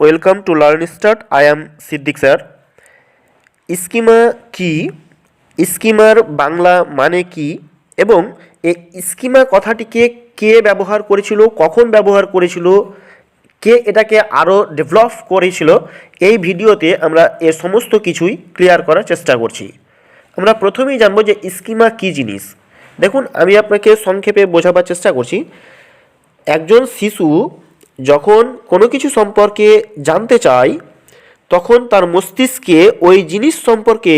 Welcome to learn start I am Siddique sir schema কি? স্কিমার বাংলা মানে কি? এবং এই স্কিমা কথাটিকে কে ব্যবহার করেছিল? কখন ব্যবহার করেছিল? কে এটাকে আরও ডেভেলপ করেছিল? এই ভিডিওতে আমরা এর সমস্ত কিছুই ক্লিয়ার করার চেষ্টা করছি। আমরা প্রথমেই জানব যে স্কিমা কি জিনিস? দেখুন, আমি আপনাকে সংক্ষেপে বোঝাবার চেষ্টা করছি। একজন শিশু যখন কোনো কিছু সম্পর্কে জানতে চায় তখন তার মস্তিষ্কে ওই জিনিস সম্পর্কে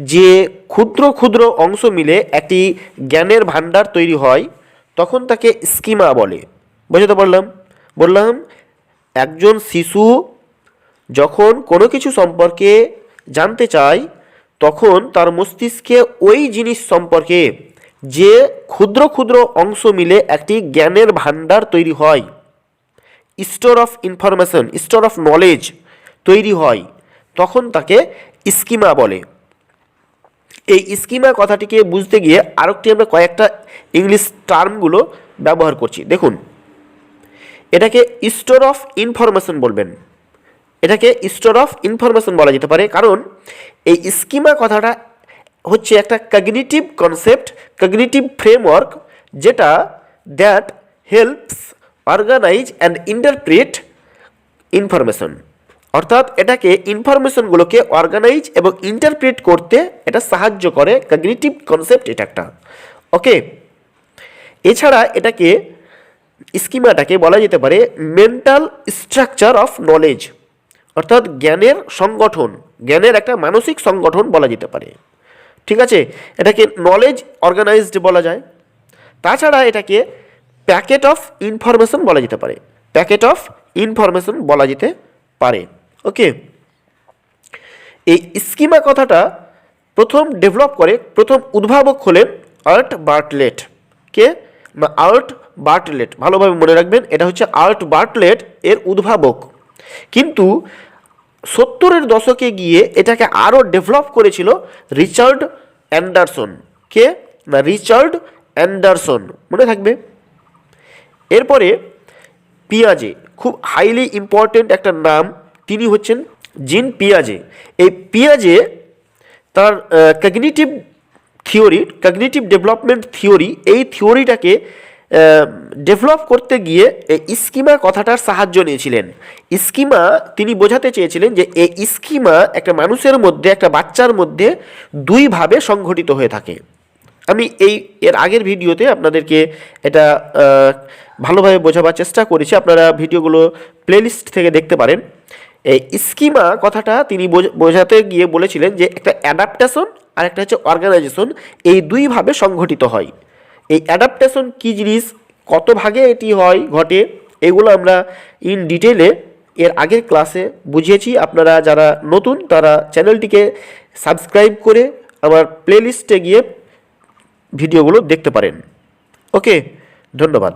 যে ক্ষুদ্র ক্ষুদ্র অংশ মিলে একটি জ্ঞানের ভাণ্ডার তৈরি হয়, তখন তাকে স্কিমা বলে। বোঝাতে পারলাম? বললাম, একজন শিশু যখন কোনো কিছু সম্পর্কে জানতে চায়, তখন তার মস্তিষ্কে ওই জিনিস সম্পর্কে যে ক্ষুদ্র ক্ষুদ্র অংশ মিলে একটি জ্ঞানের ভাণ্ডার তৈরি হয় store of information, store of knowledge তৈরি হয়, তখন তাকে স্কিমা বলে। এই স্কিমা কথাটিকে বুঝতে গিয়ে আরেকটি আমরা কয়েকটা ইংলিশ টার্মগুলো ব্যবহার করছি। দেখুন, এটাকে স্টোর অফ ইনফরমেশন বলবেন। এটাকে স্টোর অফ ইনফরমেশন বলা যেতে পারে, কারণ এই স্কিমা কথাটা হচ্ছে একটা কগনিটিভ কনসেপ্ট কগনিটিভ ফ্রেমওয়ার্ক যেটা that helps organise and interpret information অর্থাৎ এটাকে ইনফরমেশনগুলোকে অর্গানাইজ এবং ইন্টারপ্রিট করতে এটা সাহায্য করে কগনিটিভ কনসেপ্ট এটা একটা। ওকে এছাড়া এটাকে স্কিমাটাকে বলা যেতে পারে মেন্টাল স্ট্রাকচার অফ নলেজ অর্থাৎ জ্ঞানের সংগঠন, জ্ঞানের একটা মানসিক সংগঠন বলা যেতে পারে। ঠিক আছে? এটাকে নলেজ অর্গানাইজড বলা যায়। তাছাড়া এটাকে প্যাকেট অফ ইনফরমেশন বলা যেতে পারে। প্যাকেট অফ ইনফরমেশন বলা যেতে পারে। ওকে? এই স্কিমা কথাটা প্রথম ডেভেলপ করে, প্রথম উদ্ভাবক হলেন আর্ট বার্টলেট। কে? Art Bartlett. ভালোভাবে মনে রাখবেন, এটা হচ্ছে আর্ট বার্টলেট এর উদ্ভাবক। কিন্তু সত্তরের দশকে গিয়ে এটাকে আরও ডেভেলপ করেছিল রিচার্ড অ্যান্ডারসন। কে? না রিচার্ড অ্যান্ডারসন। মনে থাকবে? এরপরে পিয়াজে, খুব হাইলি ইম্পর্টেন্ট একটা নাম, তিনি হচ্ছেন জিন পিয়াজে। এই পিয়াজে তার cognitive theory cognitive development theory এই থিওরিটাকে ডেভেলপ করতে গিয়ে এই স্কিমা কথাটার সাহায্য নিয়েছিলেন। স্কিমা তিনি বোঝাতে চেয়েছিলেন যে এই স্কিমা একটা মানুষের মধ্যে, একটা বাচ্চার মধ্যে দুইভাবে সংঘটিত হয়ে থাকে। আমি এই, এর আগের ভিডিওতে আপনাদেরকে এটা ভালোভাবে বোঝাবার চেষ্টা করেছি। আপনারা ভিডিওগুলো প্লেলিস্ট থেকে দেখতে পারেন। এই স্কিমা কথাটা তিনি বোঝ- বোঝাতে গিয়ে বলেছিলেন যে একটা অ্যাডাপ্টেশন আর একটা হচ্ছে অর্গানাইজেশন এই দুইভাবে সংঘটিত হয়। এই অ্যাডাপ্টেশন কী জিনিস, কত ভাগে এটি হয়, ঘটে, এগুলো আমরা ইন ডিটেলে এর আগের ক্লাসে বুঝিয়েছি। আপনারা যারা নতুন, তারা চ্যানেলটিকে সাবস্ক্রাইব করে আমার প্লেলিস্টে গিয়ে ভিডিওগুলো দেখতে পারেন। ওকে ধন্যবাদ।